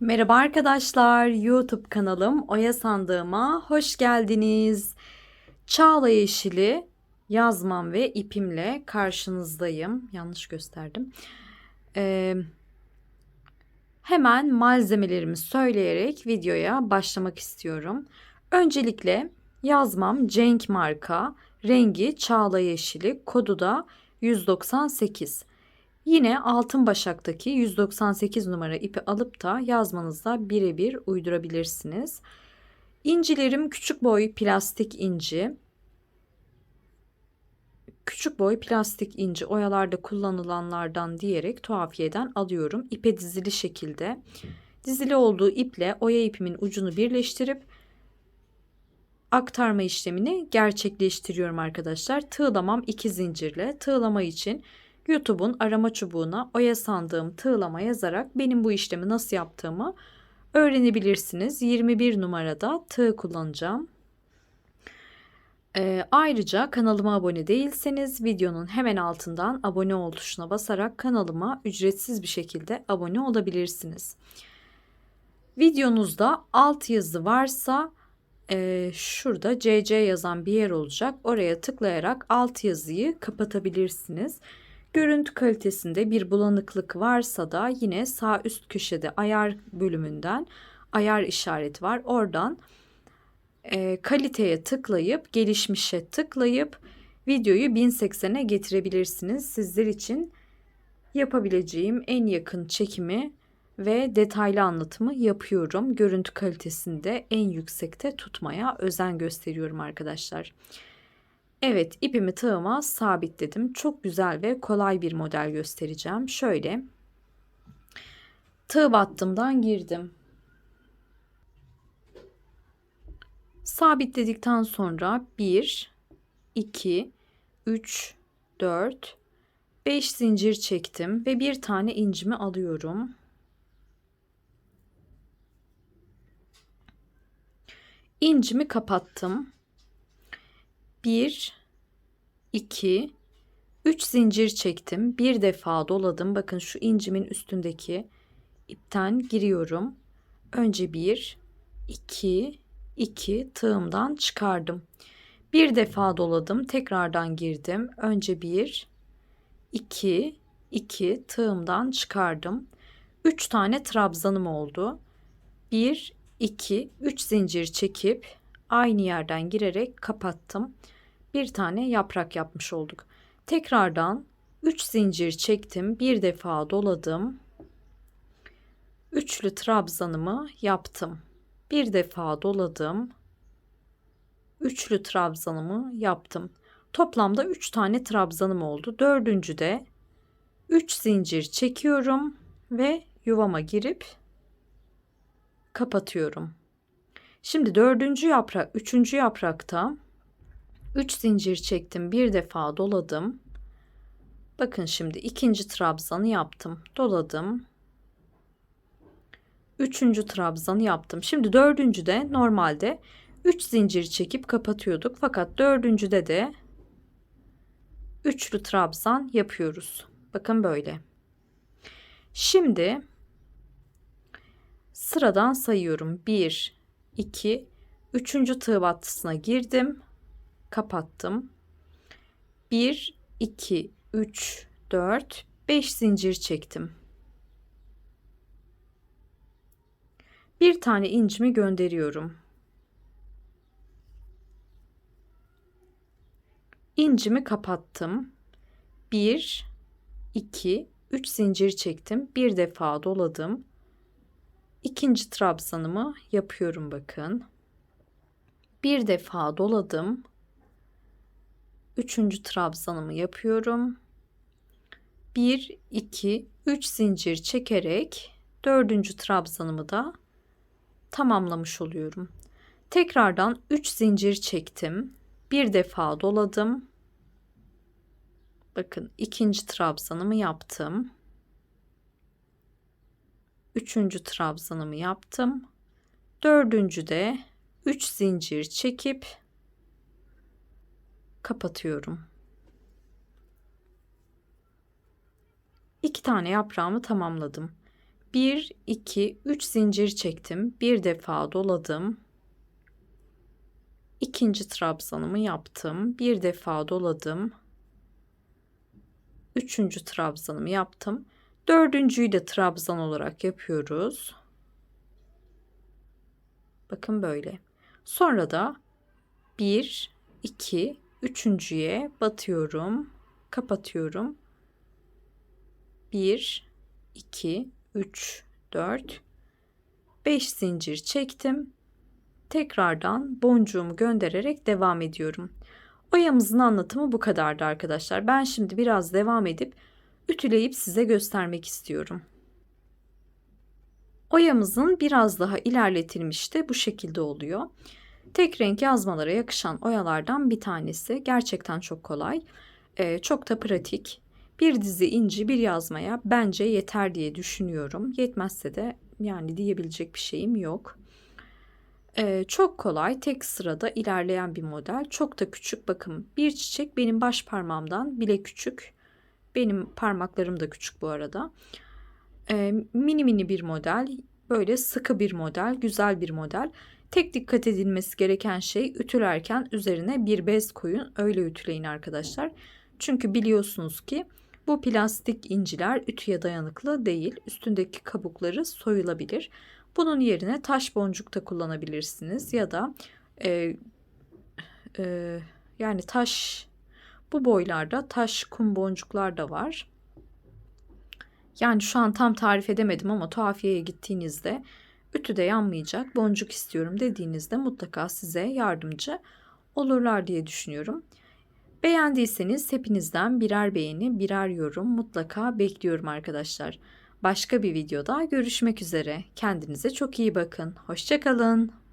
Merhaba arkadaşlar, YouTube kanalım Oya Sandığıma hoş geldiniz. Çağla Yeşili yazmam ve ipimle karşınızdayım. Yanlış gösterdim. Ee, hemen malzemelerimi söyleyerek videoya başlamak istiyorum. Öncelikle yazmam Cenk marka, rengi Çağla Yeşili, kodu da 198. Yine altın başaktaki 198 numara ipi alıp da yazmanızda birebir uydurabilirsiniz. İncilerim küçük boy plastik inci. Küçük boy plastik inci oyalarda kullanılanlardan diyerek tuhafiyeden alıyorum. İpe dizili şekilde. Dizili olduğu iple oya ipimin ucunu birleştirip aktarma işlemini gerçekleştiriyorum arkadaşlar. Tığlamam iki zincirle. Tığlama için YouTube'un arama çubuğuna oya sandığım tığlama yazarak benim bu işlemi nasıl yaptığımı öğrenebilirsiniz. 21 numarada tığ kullanacağım. Ee, ayrıca kanalıma abone değilseniz videonun hemen altından abone ol tuşuna basarak kanalıma ücretsiz bir şekilde abone olabilirsiniz. Videonuzda alt yazı varsa e, şurada CC yazan bir yer olacak. Oraya tıklayarak alt yazıyı kapatabilirsiniz. Görüntü kalitesinde bir bulanıklık varsa da yine sağ üst köşede ayar bölümünden ayar işareti var. Oradan e, kaliteye tıklayıp gelişmişe tıklayıp videoyu 1080'e getirebilirsiniz. Sizler için yapabileceğim en yakın çekimi ve detaylı anlatımı yapıyorum. Görüntü kalitesinde en yüksekte tutmaya özen gösteriyorum arkadaşlar. Evet ipimi tığıma sabitledim. Çok güzel ve kolay bir model göstereceğim. Şöyle tığ battımdan girdim. Sabitledikten sonra 1, 2, 3, 4, 5 zincir çektim ve bir tane incimi alıyorum. İncimi kapattım. 1 2 3 zincir çektim. Bir defa doladım. Bakın şu incimin üstündeki ipten giriyorum. Önce 1 2 2 tığımdan çıkardım. Bir defa doladım. Tekrardan girdim. Önce 1 2 2 tığımdan çıkardım. 3 tane trabzanım oldu. 1 2 3 zincir çekip aynı yerden girerek kapattım. Bir tane yaprak yapmış olduk. Tekrardan 3 zincir çektim. Bir defa doladım. Üçlü trabzanımı yaptım. Bir defa doladım. Üçlü trabzanımı yaptım. Toplamda 3 tane trabzanım oldu. Dördüncü de 3 zincir çekiyorum ve yuvama girip kapatıyorum. Şimdi dördüncü yaprak, üçüncü yaprakta 3 zincir çektim. Bir defa doladım. Bakın şimdi ikinci trabzanı yaptım. Doladım. Üçüncü trabzanı yaptım. Şimdi dördüncü de normalde 3 zincir çekip kapatıyorduk. Fakat dördüncüde de üçlü trabzan yapıyoruz. Bakın böyle. Şimdi sıradan sayıyorum. 1, 2, 3. tığ battısına girdim kapattım. 1 2 3 4 5 zincir çektim. Bir tane incimi gönderiyorum. İncimi kapattım. 1 2 3 zincir çektim. Bir defa doladım. İkinci trabzanımı yapıyorum bakın. Bir defa doladım üçüncü trabzanımı yapıyorum. 1 2 3 zincir çekerek dördüncü trabzanımı da tamamlamış oluyorum. Tekrardan 3 zincir çektim. Bir defa doladım. Bakın ikinci trabzanımı yaptım. Üçüncü trabzanımı yaptım. Dördüncü de 3 zincir çekip kapatıyorum. İki tane yaprağımı tamamladım. 1 2 3 zincir çektim. Bir defa doladım. İkinci trabzanımı yaptım. Bir defa doladım. Üçüncü trabzanımı yaptım. Dördüncüyü de trabzan olarak yapıyoruz. Bakın böyle. Sonra da 1, 2, üçüncüye batıyorum. Kapatıyorum. 1, 2, 3, 4, 5 zincir çektim. Tekrardan boncuğumu göndererek devam ediyorum. Oyamızın anlatımı bu kadardı arkadaşlar. Ben şimdi biraz devam edip ütüleyip size göstermek istiyorum. Oyamızın biraz daha ilerletilmiş bu şekilde oluyor. Tek renk yazmalara yakışan oyalardan bir tanesi. Gerçekten çok kolay. Ee, çok da pratik. Bir dizi inci bir yazmaya bence yeter diye düşünüyorum. Yetmezse de yani diyebilecek bir şeyim yok. Ee, çok kolay tek sırada ilerleyen bir model. Çok da küçük bakın bir çiçek benim baş parmağımdan bile küçük. Benim parmaklarım da küçük bu arada. Ee, mini mini bir model. Böyle sıkı bir model, güzel bir model. Tek dikkat edilmesi gereken şey ütülerken üzerine bir bez koyun. Öyle ütüleyin arkadaşlar. Çünkü biliyorsunuz ki bu plastik inciler ütüye dayanıklı değil. Üstündeki kabukları soyulabilir. Bunun yerine taş boncuk da kullanabilirsiniz ya da e, e, yani taş bu boylarda taş kum boncuklar da var. Yani şu an tam tarif edemedim ama tuhafiyeye gittiğinizde ütüde yanmayacak boncuk istiyorum dediğinizde mutlaka size yardımcı olurlar diye düşünüyorum. Beğendiyseniz hepinizden birer beğeni, birer yorum mutlaka bekliyorum arkadaşlar. Başka bir videoda görüşmek üzere. Kendinize çok iyi bakın. Hoşçakalın.